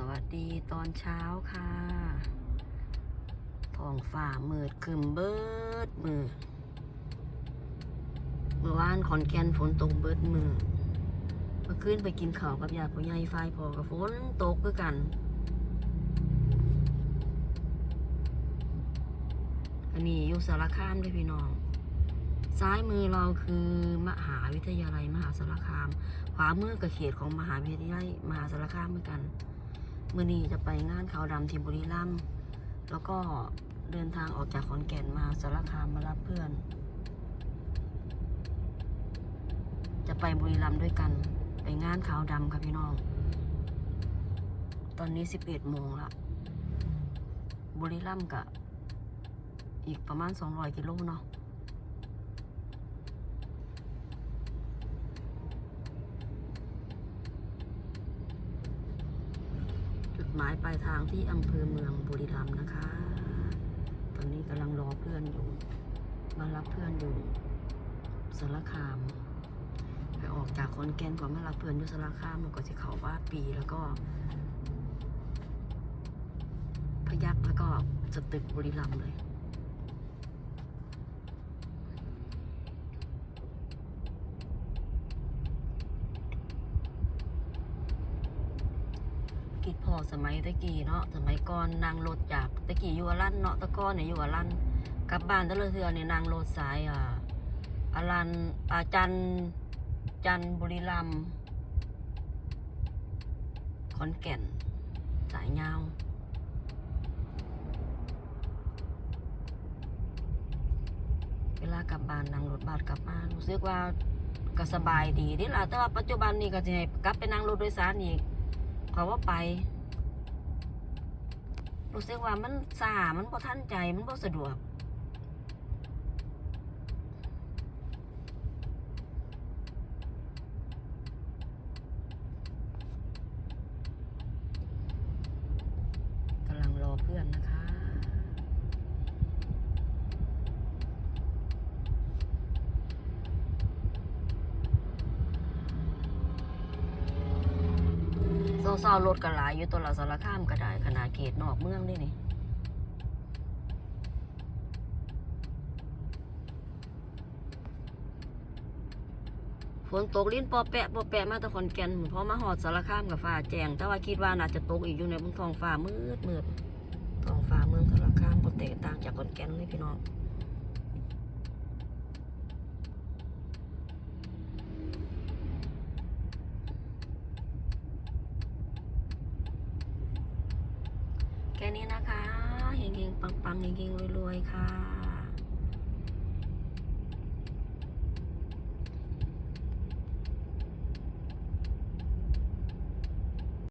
สวัสดีตอนเช้าค่ะท้องฝ่ามืดคึมเบิดมือเมื่อวานขอนแก่นฝนตกเบิดมือเมื่อคืนไปกินข้าวกับยาผู้ใหญ่ไฟพอกับฝนตกคือกัน อันนี้อยู่สารคามเด้วยพี่น้อง ซ้ายมือเราคือมหาวิทยาลัยมหาสารคาม ขวามือกับเขตของมหาวิทยาลัยมหาสารคามเหมือนกัน มื่อนี้จะไปงานขาวดำที่บุรีรัมย์แล้วก็เดินทางออกจากขอนแก่นมาสารคามมารับเพื่อน จะไปบุรีรัมย์ด้วยกัน ไปงานขาวดำค่ะพี่น้อง ตอนนี้สิบเอ็ดโมงละบุรีรัมย์กะอีกประมาณสองร้อยกิโลเนาะ หมายปลายทางที่อำเภอเมืองบุรีรัมย์นะคะ ตอนนี้กำลังรอเพื่อนอยู่ มารับเพื่อนอยู่สารคามไปออกจากคอนแกนก่อนมารับเพื่อนอยู่สารคามแล้วก็จะเขาว่าปีแล้วก็ พยักแล้วก็จะตึกบุรีรัมย์เลย คิดพอสมัยตะกี้เนาะสมัยก่อนนั่งรถจากตะกี้อยู่อลันเนาะตะก้อนเนี่ยอยู่อลันกลับบ้านตะเลอเทือเนี่ยนั่งรถสายอ่าอลันอาจันจันบุรีรัมขอนแก่นสายยาวเวลากลับบ้านนั่งรถบัสกลับมารู้สึกว่าก็สบายดีเดิล่ะแต่ว่าปัจจุบันนี้ก็จะให้กลับไปนั่งรถโดยสารอีก เพราะว่าไป รู้สึกว่ามันสามันบ่ทันใจ มันบ่สะดวก กำลังรอเพื่อนนะคะ เศร้าๆรถก็หลายอยู่ตัวละสารข้ามก็ได้ขนาดเขตนอกเมืองด้วยนี่ฝนตกลิ้นปอแปะปอแปะมาตะขอนแก่นพอมาหอดสารคามกับฟ้าแจงแต่ว่าคิดว่าน่าจะตกอีกอยู่ในบนท้องฟ้ามืดมืดท้องฟ้าเมืองสารคามปแตกต่างจากขอนแก่นเลยพี่น้อง แค่นี้นะคะเฮงๆปังๆเฮงๆรวยๆค่ะ